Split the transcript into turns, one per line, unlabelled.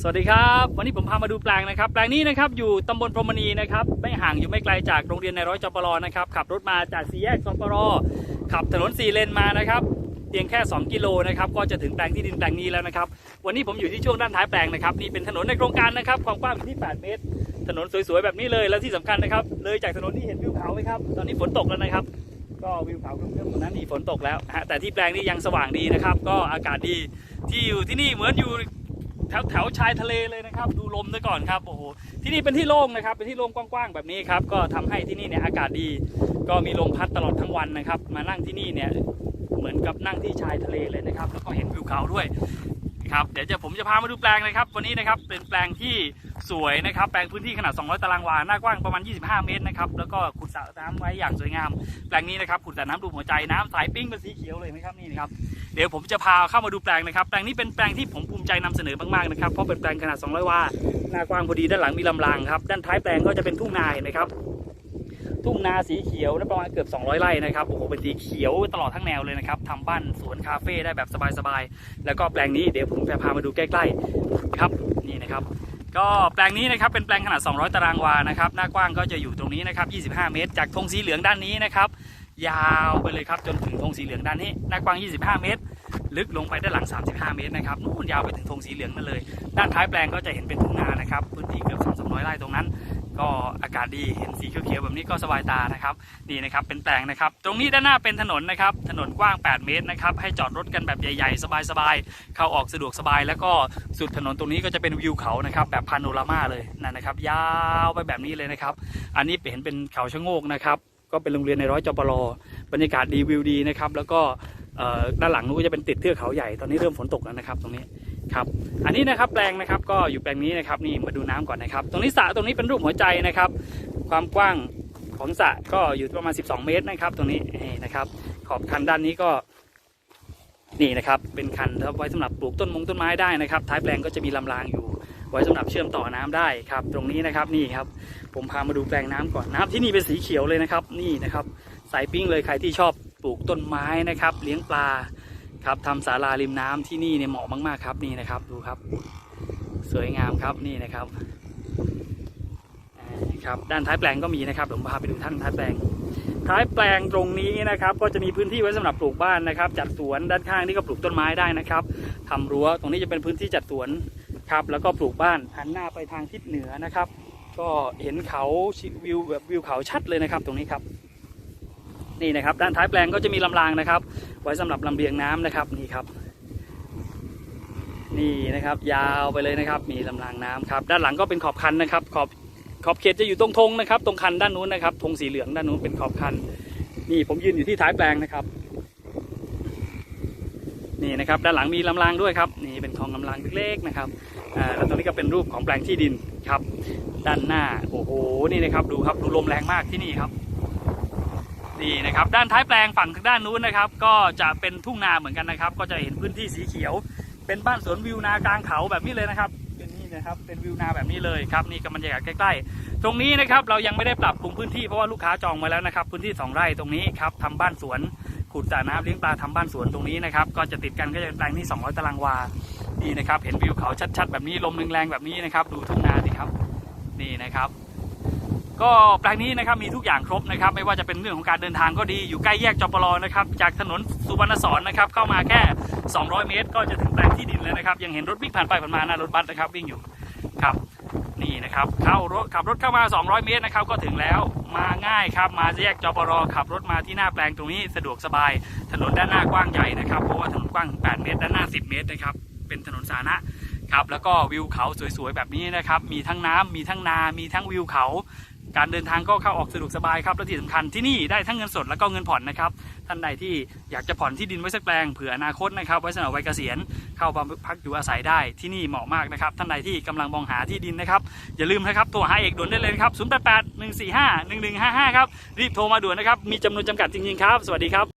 สวัสดีครับ วันนี้ผมพามาดูแปลงนะครับ แปลงนี้นะครับอยู่ตำบลพรหมณีนะครับไม่ห่างอยู่ไม่ไกลจากโรงเรียนในร้อยจปรนะครับขับรถมาจากสี่แยกจปรขับถนนสี่เลนมานะครับเพียงแค่ 2 กิโลนะครับก็จะถึงแปลงที่ดินแปลงนี้แล้วนะครับ วันนี้ผมอยู่ที่ช่วงด้านท้ายแปลงนะครับนี่เป็นถนนในโครงการนะครับความกว้างอยู่ที่ 8 เมตร ถนนสวยๆแบบนี้เลยแล้วที่สำคัญนะครับ เลยจากถนนที่เห็นวิวเขาไหมครับตอนนี้ฝนตกแล้วนะครับ ก็วิวเขาเพิ่มๆตรงนั้นนี่ฝนตกแล้วฮะแต่ที่แปลงนี้ยังสว่างดีนะครับ ก็อากาศดีที่อยู่ที่นี่เหมือนอยู่ แถวแถวชายทะเลเลยนะครับ ดูลมซะก่อนครับโอ้โหที่นี่เป็นที่โล่งนะครับ เป็นที่โล่งกว้างๆแบบนี้ครับก็ทำให้ที่นี่เนี่ยอากาศดี ก็มีลมพัดตลอดทั้งวันนะครับ มานั่งที่นี่เนี่ยเหมือนกับนั่งที่ชายทะเลเลยนะครับ แล้วก็เห็นวิวเขาด้วย ครับเดี๋ยวจะผมจะพามาดูแปลงนะครับ วันนี้นะครับเป็นแปลงที่สวยนะครับ แปลงพื้นที่ขนาด 200 ตารางวาหน้ากว้างประมาณ 25 เมตรนะครับแล้วก็ขุดสระน้ำไว้อย่างสวยงาม แปลงนี้นะครับขุดสระน้ำดูหัวใจน้ำใสปิ้งเป็นสีเขียวเลยนะครับนี่นะครับเดี๋ยวผมจะพาเข้ามาดูแปลงนะครับ แปลงนี้เป็นแปลงที่ผมภูมิใจนำเสนอมากๆนะครับเพราะเป็นแปลงขนาด 200 วาหน้ากว้างพอดีด้านหลังมีลำรางครับด้านท้ายแปลงก็จะเป็นทุ่งนาเห็นไหมครับ ทุ่งนาสีเขียวนะประมาณเกือบ 200 ไร่นะครับโอ้โหเป็นสีเขียวตลอดทั้งแนวเลยนะครับทำบ้านสวนคาเฟ่ได้แบบสบายๆแล้วก็แปลงนี้เดี๋ยวผมจะพามาดูใกล้ๆครับนี่นะครับก็แปลงนี้นะครับเป็นแปลงขนาด 200 ตารางวานะครับหน้ากว้างก็จะอยู่ตรงนี้นะครับ 25 เมตร จากธงสีเหลืองด้านนี้นะครับยาวไปเลยครับจนถึงธงสีเหลืองด้านนี้หน้ากว้าง 25 เมตร ลึกลงไปด้านหลัง 35 เมตรนะครับนู่นยาวไปถึงธงสีเหลืองนั่นเลย ด้านท้ายแปลงก็จะเห็นเป็นทุ่งนานะครับพื้นที่เกือบ2 300ไร่ตรงนั้น ก็อากาศดีเห็นสีเขียวๆแบบนี้ก็สบายตานะครับนี่นะครับเป็นแปลงนะครับ ตรงนี้ด้านหน้าเป็นถนนนะครับ ถนนกว้าง 8 เมตรนะครับ ให้จอดรถกันแบบใหญ่ๆ สบายๆ เข้าออกสะดวกสบาย แล้วก็สุดถนนตรงนี้ก็จะเป็นวิวเขานะครับแบบพาโนรามาเลยนั่นนะครับ ยาวไปแบบนี้เลยนะครับ อันนี้เห็นเป็นเขาชะโงกนะครับก็เป็นโรงเรียนในร้อยจปรบรรยากาศดีวิวดีนะครับ แล้วก็ด้านหลังนู้นก็จะเป็นติดเทือกเขาใหญ่ตอนนี้เริ่มฝนตกแล้วนะครับ ตรงนี้ ครับอันนี้นะครับแปลงนะครับก็อยู่แปลงนี้นะครับนี่มาดูน้ำก่อนนะครับ ตรงนี้สระตรงนี้เป็นรูปหัวใจนะครับ ความกว้างของสระก็อยู่ประมาณ 12 เมตรนะครับ ตรงนี้นะครับ ขอบคันด้านนี้ก็นี่นะครับ เป็นคันไว้สำหรับปลูกต้นมงต้นไม้ได้นะครับ ท้ายแปลงก็จะมีลำรางอยู่ ไว้สำหรับเชื่อมต่อน้ำได้ครับ ตรงนี้นะครับนี่ครับ ผมพามาดูแปลงน้ำก่อนน้ำที่นี่เป็นสีเขียวเลยนะครับ นี่นะครับใสปิ้งเลยใครที่ชอบปลูกต้นไม้นะครับ เลี้ยงปลา ครับทำศาลาริมน้ำที่นี่เนี่ยเหมาะมาก ๆ ครับนี่นะครับดูครับ สวยงามครับนี่นะครับครับด้านท้ายแปลงก็มีนะครับผมพาไปดูท่านท้ายแปลง ท้ายแปลงตรงนี้นะครับ ก็จะมีพื้นที่ไว้สำหรับปลูกบ้านนะครับ จัดสวนด้านข้างนี่ก็ปลูกต้นไม้ได้นะครับทำรั้วตรงนี้จะเป็นพื้นที่จัดสวนครับ แล้วก็ปลูกบ้านหันหน้าไปทางทิศเหนือนะครับ ก็เห็นเขาวิวแบบวิวเขาชัดเลยนะครับ ตรงนี้ครับ นี่นะครับ ด้านท้ายแปลงก็จะมีลำรางนะครับ ไว้สำหรับลำเลียงน้ำนะครับนี่ครับ นี่นะครับ ยาวไปเลยนะครับ มีลำรางน้ำครับ ด้านหลังก็เป็นขอบคันนะครับ ขอบขอบเขตจะอยู่ตรงธงนะครับ ตรงคันด้านนู้นนะครับธงสีเหลืองด้านนู้นเป็นขอบคัน นี่ผมยืนอยู่ที่ท้ายแปลงนะครับ นี่นะครับ ด้านหลังมีลำรางด้วยครับ นี่เป็นของลำรางเล็กๆนะครับอ่าแล้วตรงนี้ก็เป็นรูปของแปลงที่ดินครับ ด้านหน้าโอ้โหนี่นะครับ ดูครับดูลมแรงมากที่นี่ครับ นี่นะครับด้านท้ายแปลงฝั่งทางด้านนู้นนะครับ ก็จะเป็นทุ่งนาเหมือนกันนะครับ ก็จะเห็นพื้นที่สีเขียว เป็นบ้านสวนวิวนากลางเขาแบบนี้เลยนะครับเป็นนี่นะครับเป็นวิวนาแบบนี้เลยครับนี่ก็บรรยากาศใกล้ๆ ตรงนี้นะครับเรายังไม่ได้ปรับปรุงพื้นที่เพราะว่าลูกค้าจองมาแล้วนะครับ พื้นที่ 2 ไร่ตรงนี้ครับทำบ้านสวนขุดสระน้ำเลี้ยงปลาทำบ้านสวนตรงนี้นะครับก็จะติดกันก็จะเป็นแปลงที่200 ตารางวานี่นะครับเห็นวิวเขาชัดๆ แบบนี้ลมแรงๆแบบนี้นะครับ ดูทุ่งนาสิครับนี่นะครับ ก็แปลงนี้นะครับมีทุกอย่างครบนะครับ ไม่ว่าจะเป็นเรื่องของการเดินทางก็ดีอยู่ใกล้แยกจปรนะครับ จากถนนสุวรรณสอนนะครับ เข้ามาแค่ 200 เมตร ก็จะถึงแปลงที่ดินแล้วนะครับ ยังเห็นรถวิ่งผ่านไปผ่านมาหน้ารถบัสนะครับ วิ่งอยู่ครับนี่นะครับเข้ารถขับรถเข้ามา 200 เมตรนะครับ ก็ถึงแล้วมาง่ายครับมาแยกจปรขับรถมาที่หน้าแปลงตรงนี้สะดวกสบาย ถนนด้านหน้ากว้างใหญ่นะครับเพราะว่าถนนกว้างถึง8เมตร ด้านหน้า 10 เมตรนะครับเป็นถนนสาธารณะครับแล้วก็วิวเขาสวยๆแบบนี้นะครับมีทั้งน้ำมีทั้งนา มีทั้งวิวเขา การเดินทางก็เข้าออกสะดวกสบายครับและที่สำคัญที่นี่ได้ทั้งเงินสดและก็เงินผ่อนนะครับท่านใดที่อยากจะผ่อนที่ดินไว้สักแปลงเผื่ออนาคตนะครับไว้สำหรับวัยเกษียณเข้ามาพักอยู่อาศัยได้ที่นี่เหมาะมากนะครับท่านใดที่กำลังมองหาที่ดินนะครับอย่าลืมนะครับโทรหาเอกด่วนได้เลยครับ088 145 1155ครับรีบโทรมาด่วนนะครับมีจำนวนจำกัดจริงๆครับ สวัสดีครับ